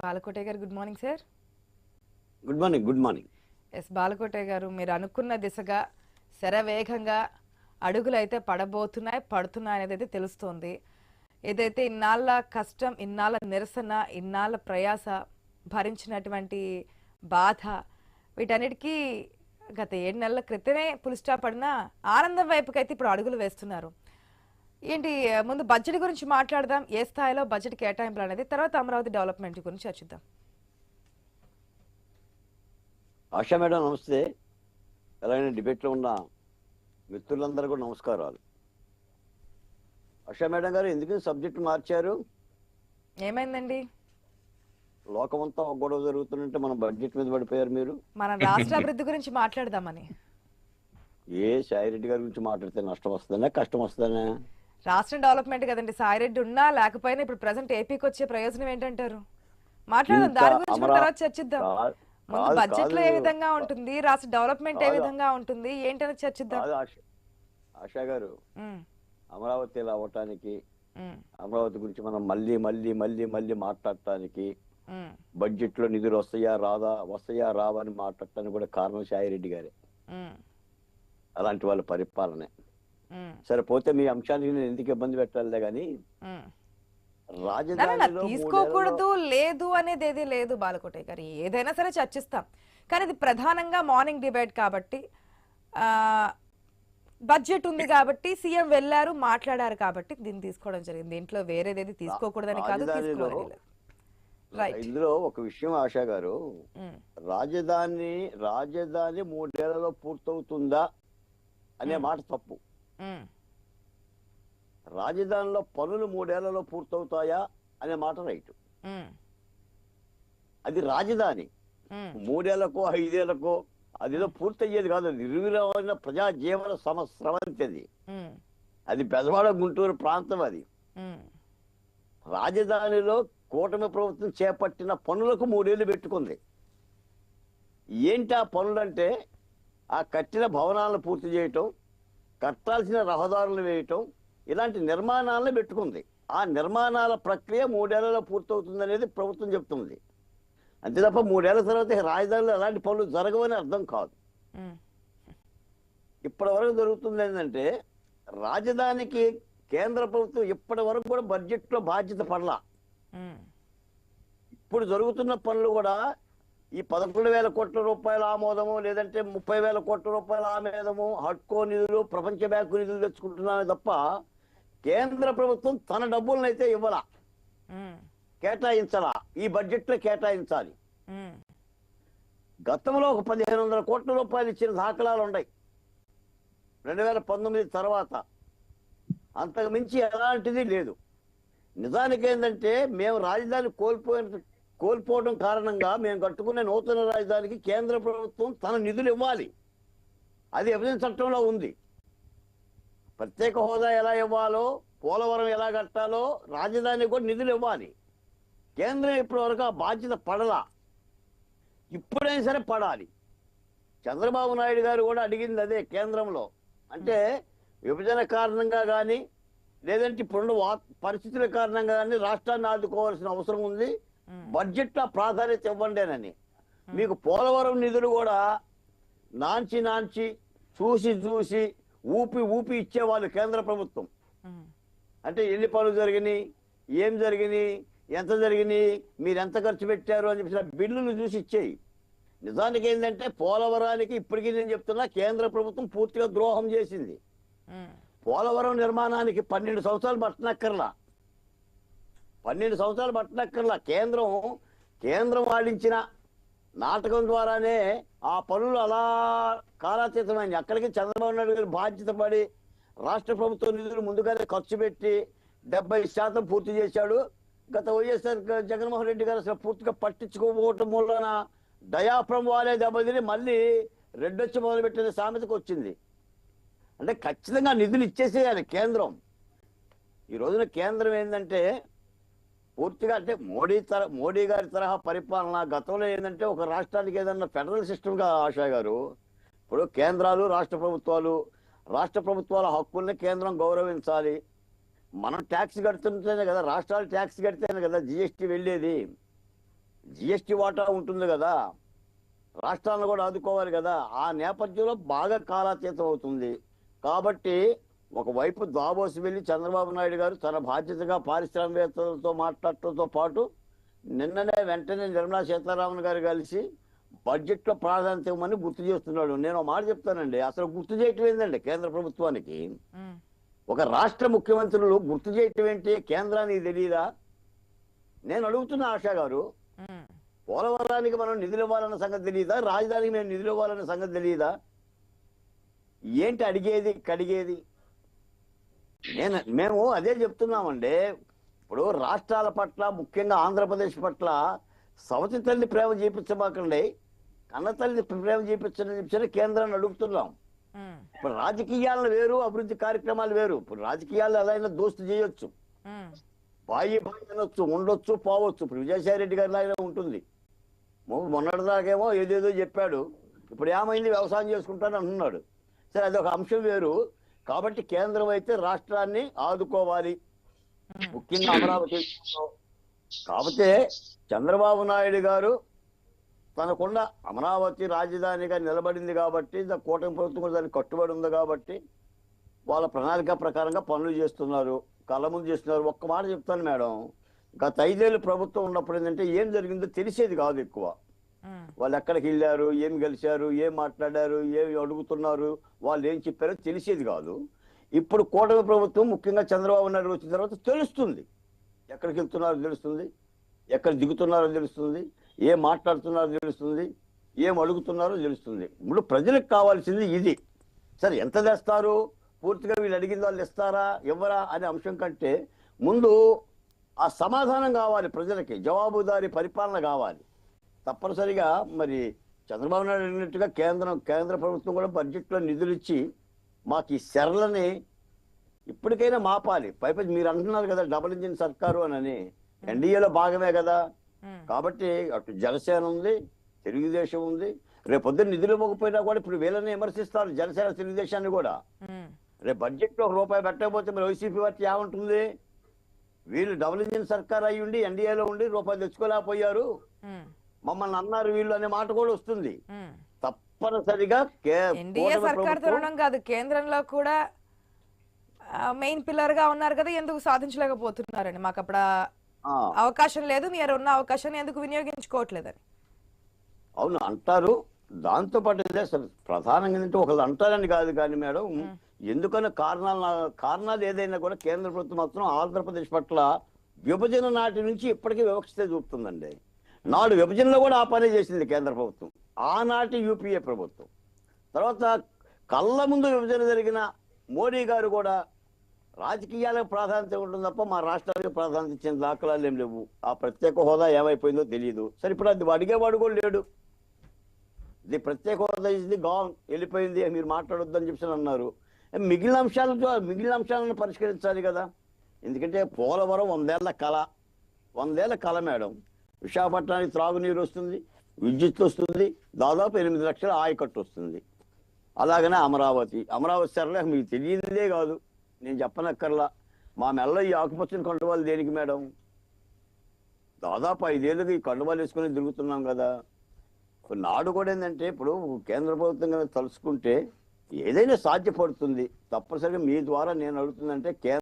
బాలకోటే గారు good morning sir good morning good morning S Balakote గారు మీరు అనుకున్న దిశగా శరవేగంగా అడుగులు అయితే పడబోతున్నాయి పడుతున్నాయి అనేది అయితే తెలుస్తోంది. ఏదైతే ఇన్నాళ్ళ కష్టం ఇన్నాళ్ళ నిరసన ఇన్నాళ్ళ ప్రయాస భరించినటువంటి బాధ వీటన్నిటికీ గత ఏడు నెలల క్రితమే పులి స్టాప్ పడినా ఆనందం వైపుకైతే ఇప్పుడు అడుగులు వేస్తున్నారు. ఏంటి ముందు బడ్జెట్ గురించి మాట్లాడదాం. ఏ స్థాయిలో బడ్జెట్ కేటాయింపులు అనేది తర్వాత అమరావతి డెవలప్మెంట్ గురించి చర్చిద్దాం ఆశా మేడం నమస్తే. ఎలాగైనా డిబేట్లో ఉన్న మిత్రులందరూ కూడా నమస్కారాలు. ఆశా మేడం గారు ఎందుకు సబ్జెక్ట్ మార్చారు? ఏమైందండి? లోకమంతా ఒక గొడవ జరుగుతుందంటే మన బడ్జెట్ మీద పడిపోయారు మీరు. మన రాష్ట్ర అభివృద్ధి గురించి మాట్లాడదామని. ఏ సాయిరెడ్డి గారి గురించి మాట్లాడితే నష్టం వస్తుందనే కష్టం వస్తుందనే రాష్ట్ర డెవలప్మెంట్ కదండి. సాయిరెడ్డి ఉన్నా లేకపోయినా ఇప్పుడు ప్రజెంట్ ఏపీకి వచ్చే ప్రయోజనం ఏంటంటారు? మాట్లాడదాం. దాని గురించి తర్వాత చర్చిద్దాం. ముందు బడ్జెట్లో ఏ. విధంగా ఉంటుంది? రాష్ట్ర డెవలప్మెంట్ ఏ. విధంగా ఉంటుంది? ఏంటనేది చర్చిద్దాం. ఆశ గారు అమరావతి ఇలా అవ్వటానికి ఉమ్, అమరావతి గురించి మనం మళ్ళీ మళ్ళీ మళ్ళీ మళ్ళీ మాట్లాడటానికి బడ్జెట్లో నిధులు వస్తాయా రాదా వస్తాయా రావా అని మాట్లాడటానికి కూడా కారణం సాయిరెడ్డి గారే. అలాంటి వాళ్ళ పరిపాలనే. సరే పోతే మీ అంశానికి నేను ఎందుకు ఇబ్బంది పెట్టాలే కానీ ఉమ్. నా, నా, నా, రాజధానిలో తీసుకోకూడదు లేదు అనేది ఏది లేదు బాలకోటయ్య గారు. ఏదైనా సరే చర్చిస్తాం. కానీ ఇది ప్రధానంగా మార్నింగ్ డిబేట్ కాబట్టి బడ్జెట్ ఉంది కాబట్టి సీఎం వెళ్ళారు మాట్లాడారు కాబట్టి దీన్ని తీసుకోవడం జరిగింది. దీంట్లో వేరేదేది తీసుకోకూడదని కాదు ఇందులో ఒక విషయం ఆశా గారు. రాజధాని రాజధాని మూడేళ్ళలో పూర్తవుతుందా అనే మాట తప్పు. రాజధానిలో పనులు మూడేళ్ళలో పూర్తవుతాయా అనే మాట రైట్. అది రాజధాని. మూడేళ్ళకో ఐదేళ్ళకో అదేదో పూర్తయ్యేది కాదు. నిర్విరమైన ప్రజా జీవన సమస్రవంతి అది. పెదవాడ గుంటూరు ప్రాంతం అది. రాజధానిలో కూటమి ప్రభుత్వం చేపట్టిన పనులకు మూడేళ్ళు పెట్టుకుంది. ఏంటి ఆ పనులంటే ఆ కట్టిన భవనాలను పూర్తి చేయటం కట్టాల్సిన రహదారులు వేయటం ఇలాంటి నిర్మాణాలను పెట్టుకుంది. ఆ నిర్మాణాల ప్రక్రియ మూడేళ్ళలో పూర్తవుతుంది అనేది ప్రభుత్వం చెప్తుంది. అంతే తప్ప మూడేళ్ళ తర్వాత రాజధానిలో ఎలాంటి పనులు జరగవని అర్థం కాదు. ఇప్పటి వరకు జరుగుతుంది ఏంటంటే రాజధానికి కేంద్ర ప్రభుత్వం ఇప్పటి వరకు కూడా బడ్జెట్లో బాధ్యత పడలా. ఇప్పుడు జరుగుతున్న పనులు కూడా ఈ పదకొండు వేల కోట్ల రూపాయల ఆమోదము లేదంటే ముప్పై వేల కోట్ల రూపాయల ఆమోదము హడ్కో నిధులు ప్రపంచ బ్యాంకు నిధులు తెచ్చుకుంటున్నామే తప్ప కేంద్ర ప్రభుత్వం తన డబ్బులను అయితే ఇవ్వాల కేటాయించాలా. ఈ బడ్జెట్లో కేటాయించాలి గతంలో ఒక పదిహేను వందల కోట్ల రూపాయలు ఇచ్చిన దాఖలాలు ఉన్నాయి. రెండు వేల పంతొమ్మిది తర్వాత అంతకు మించి ఎలాంటిది లేదు. నిజానికి ఏంటంటే మేము రాజధాని కోల్పోయిన కోల్పోవడం కారణంగా మేము కట్టుకునే నూతన రాజధానికి కేంద్ర ప్రభుత్వం తన నిధులు ఇవ్వాలి. అది విభజన చట్టంలో ఉంది. ప్రత్యేక హోదా ఎలా ఇవ్వాలో పోలవరం ఎలా కట్టాలో రాజధాని కూడా నిధులు ఇవ్వాలి. కేంద్రం ఇప్పటివరకు ఆ బాధ్యత పడలా. ఇప్పుడైనా సరే పడాలి. చంద్రబాబు నాయుడు గారు కూడా అడిగింది అదే కేంద్రంలో. అంటే విభజన కారణంగా కానీ లేదంటే ఇప్పుడున్న వా పరిస్థితుల కారణంగా కానీ రాష్ట్రాన్ని ఆదుకోవాల్సిన అవసరం ఉంది. బడ్జెట్లో ప్రాధాన్యత ఇవ్వండేనని. మీకు పోలవరం నిధులు కూడా నాంచి నాంచి చూసి చూసి ఊపి ఊపి ఇచ్చేవాళ్ళు కేంద్ర ప్రభుత్వం. అంటే ఎన్ని పనులు జరిగినాయి ఏం జరిగినాయి ఎంత జరిగినాయి మీరు ఎంత ఖర్చు పెట్టారు అని చెప్పి బిల్లులు చూసి ఇచ్చేయి. నిజానికి ఏంటంటే పోలవరానికి ఇప్పటికీ నేను చెప్తున్నా కేంద్ర ప్రభుత్వం పూర్తిగా ద్రోహం చేసింది. పోలవరం నిర్మాణానికి పన్నెండు సంవత్సరాలు పట్టనక్కర్లా. పన్నెండు సంవత్సరాలు పట్టనక్కర్లా. కేంద్రం కేంద్రం ఆడించిన నాటకం ద్వారానే ఆ పనులు అలా కాలాతీతమైంది. అక్కడికి చంద్రబాబు నాయుడు గారు బాధ్యత పడి రాష్ట్ర ప్రభుత్వ నిధులు ముందుగానే ఖర్చు పెట్టి డెబ్బై శాతం పూర్తి చేశాడు. గత వైఎస్ఆర్ జగన్మోహన్ రెడ్డి గారు అసలు పూర్తిగా పట్టించుకోకపోవటం వలన డయాఫ్రమ్ వాలే దెబ్బతిని మళ్ళీ రెడ్డొచ్చి మొదలుపెట్టిన సామెతకు వచ్చింది. అంటే ఖచ్చితంగా నిధులు ఇచ్చేసేయాలి కేంద్రం. ఈ రోజున కేంద్రం ఏంటంటే పూర్తిగా అంటే మోడీ తర మోడీ గారి తరహా పరిపాలన గతంలో ఏంటంటే ఒక రాష్ట్రానికి ఏదన్నా ఫెడరల్ సిస్టమ్గా ఆశా గారు ఇప్పుడు కేంద్రాలు రాష్ట్ర ప్రభుత్వాలు రాష్ట్ర ప్రభుత్వాల హక్కుల్ని కేంద్రం గౌరవించాలి. మనం ట్యాక్స్ కడుతుంటేనే కదా రాష్ట్రాలు ట్యాక్స్ కడితేనే కదా జిఎస్టీ వెళ్ళేది. జిఎస్టీ వాటా ఉంటుంది కదా రాష్ట్రాలను కూడా ఆదుకోవాలి కదా. ఆ నేపథ్యంలో బాగా కాలాతీతం అవుతుంది. కాబట్టి ఒకవైపు దాబోసి వెళ్ళి చంద్రబాబు నాయుడు గారు తన బాధ్యతగా పారిశ్రామికవేత్తలతో మాట్లాడటంతో పాటు నిన్ననే వెంటనే నిర్మలా సీతారామన్ గారు కలిసి బడ్జెట్లో ప్రాధాన్యత ఇవ్వమని గుర్తు చేస్తున్నాడు. నేను ఒక మాట చెప్తానండి. అసలు గుర్తు చేయటం ఏందండి కేంద్ర ప్రభుత్వానికి? ఒక రాష్ట్ర ముఖ్యమంత్రులు గుర్తు చేయటం ఏంటి? కేంద్రానికి తెలియదా నేను అడుగుతున్నా ఆశా గారు పోలవరానికి మనం నిధులు ఇవ్వాలన్న సంగతి తెలియదా రాజధానికి మేము నిధులు ఇవ్వాలన్న సంగతి తెలియదా ఏంటి అడిగేది కడిగేది? నేను మేము అదే చెప్తున్నామండి. ఇప్పుడు రాష్ట్రాల పట్ల ముఖ్యంగా ఆంధ్రప్రదేశ్ పట్ల సవతి తల్లి ప్రేమ చూపించమాకండి కన్న తల్లి ప్రేమ చూపించని చెప్పి కేంద్రాన్ని అడుగుతున్నాం. ఇప్పుడు రాజకీయాలు వేరు అభివృద్ధి కార్యక్రమాలు వేరు. ఇప్పుడు రాజకీయాలు ఎలా అయినా దోస్తు చేయొచ్చు. బాయి బాయి అనొచ్చు ఉండొచ్చు పోవచ్చు. ఇప్పుడు విజయసాయి రెడ్డి గారి లాగానే ఉంటుంది. మొన్నటిదాకేమో ఏదేదో చెప్పాడు. ఇప్పుడు ఏమైంది వ్యవసాయం చేసుకుంటాను అంటున్నాడు సరే అదొక అంశం వేరు. కాబట్టి కేంద్రం అయితే రాష్ట్రాన్ని ఆదుకోవాలి. ముఖ్యంగా అమరావతి కాకపోతే చంద్రబాబు నాయుడు గారు తనకున్న అమరావతి రాజధానిగా నిలబడింది కాబట్టి కూటమి ప్రభుత్వం దానికి కట్టుబడి ఉంది కాబట్టి వాళ్ళ ప్రణాళిక ప్రకారంగా పనులు చేస్తున్నారు. కళ్ళ ముందు చేస్తున్నారు. ఒక్క మాట చెప్తాను మేడం. గత ఐదేళ్ళు ప్రభుత్వం ఉన్నప్పుడు ఏంటంటే ఏం జరిగిందో తెలిసేది కాదు ఎక్కువ. వాళ్ళు ఎక్కడికి వెళ్ళారు ఏం కలిశారు ఏం మాట్లాడారు ఏమి అడుగుతున్నారు వాళ్ళు ఏం చెప్పారో తెలిసేది కాదు. ఇప్పుడు కూటమి ప్రభుత్వం ముఖ్యంగా చంద్రబాబు నాయుడు వచ్చిన తర్వాత తెలుస్తుంది. ఎక్కడికి వెళ్తున్నారో తెలుస్తుంది. ఎక్కడ దిగుతున్నారో తెలుస్తుంది. ఏం మాట్లాడుతున్నారో తెలుస్తుంది. ఏం అడుగుతున్నారో తెలుస్తుంది. ఇప్పుడు ప్రజలకు కావాల్సింది ఇది. సరే ఎంత తెస్తారు? పూర్తిగా వీళ్ళు అడిగిన వాళ్ళు ఇస్తారా ఇవ్వరా అనే అంశం కంటే ముందు ఆ సమాధానం కావాలి ప్రజలకి. జవాబుదారీ పరిపాలన కావాలి. తప్పనిసరిగా మరి చంద్రబాబు నాయుడు అడిగినట్టుగా కేంద్రం కేంద్ర ప్రభుత్వం కూడా బడ్జెట్లో నిధులు ఇచ్చి మాకు ఈ సెరలని ఇప్పటికైనా మాపాలి. పైపై మీరు అంటున్నారు కదా డబుల్ ఇంజిన్ సర్కారు అని ఎన్డీఏలో భాగమే కదా. కాబట్టి అటు జనసేన ఉంది తెలుగుదేశం ఉంది. రేపు పొద్దున్న నిధులు ఇవ్వకపోయినా కూడా ఇప్పుడు వీళ్ళని విమర్శిస్తారు జనసేన తెలుగుదేశాన్ని కూడా. రేపు బడ్జెట్లో ఒక రూపాయి పెట్టకపోతే మరి వైసీపీ పార్టీ ఏముంటుంది? వీళ్ళు డబుల్ ఇంజిన్ సర్కార్ అయ్యి ఉండి ఎన్డీఏలో ఉండి రూపాయి తెచ్చుకోలేకపోయారు. మమ్మల్ని అన్నారు వీళ్ళు అనే మాట కూడా వస్తుంది. తప్పనిసరిగా తరుణం కాదు కేంద్రంలో కూడా మెయిన్ పిల్లర్గా ఉన్నారు కదా ఎందుకు సాధించలేకపోతున్నారని. మాకు అప్పుడు అవకాశం లేదు మీరు ఉన్న అవకాశాన్ని ఎందుకు వినియోగించుకోవట్లేదని. అవును అంటారు. దాంతో పాటు ప్రధానంగా ఏంటంటే ఒకళ్ళు అంటారని కాదు కానీ మేడం ఎందుకని కారణాలు కారణాలు ఏదైనా కూడా కేంద్ర ప్రభుత్వం మాత్రం ఆంధ్రప్రదేశ్ పట్ల విభజన నాటి నుంచి ఇప్పటికీ వివక్షతే చూపుతుందండి. నాడు విభజనలో కూడా ఆ పనే చేసింది కేంద్ర ప్రభుత్వం. ఆనాటి యూపీఏ ప్రభుత్వం. తర్వాత కళ్ళ ముందు విభజన జరిగిన మోడీ గారు కూడా రాజకీయాలకు ప్రాధాన్యత ఉంటుంది తప్ప మా రాష్ట్రానికి ప్రాధాన్యత ఇచ్చిన దాఖలాలు ఏం లేవు. ఆ ప్రత్యేక హోదా ఏమైపోయిందో తెలియదు సరే ఇప్పుడు అది అడిగేవాడు కూడా లేడు. ఇది ప్రత్యేక హోదా ఇది గాన్ వెళ్ళిపోయింది. మీరు మాట్లాడొద్దని చెప్పి అన్నారు. మిగిలిన అంశాలతో మిగిలిన అంశాలను పరిష్కరించాలి కదా. ఎందుకంటే పోలవరం వందేళ్ళ కళ. వందేళ్ళ కళ మేడం. విశాఖపట్నానికి త్రాగునీరు వస్తుంది విద్యుత్ వస్తుంది దాదాపు ఎనిమిది లక్షల ఆయకట్టు వస్తుంది. అలాగనే అమరావతి. అమరావతి సరళ మీకు తెలియనిదే కాదు. నేను చెప్పనక్కర్లా. మా మెల్ల ఈ ఆకుపచ్చని కండువాలు దేనికి మేడం? దాదాపు ఐదేళ్ళకి ఈ కండువాలు వేసుకొని తిరుగుతున్నాం కదా. నాడు కూడా ఏంటంటే ఇప్పుడు కేంద్ర ప్రభుత్వం కనుక తలుచుకుంటే ఏదైనా సాధ్యపడుతుంది. తప్పనిసరిగా మీ ద్వారా నేను అడుగుతుందంటే కేంద్ర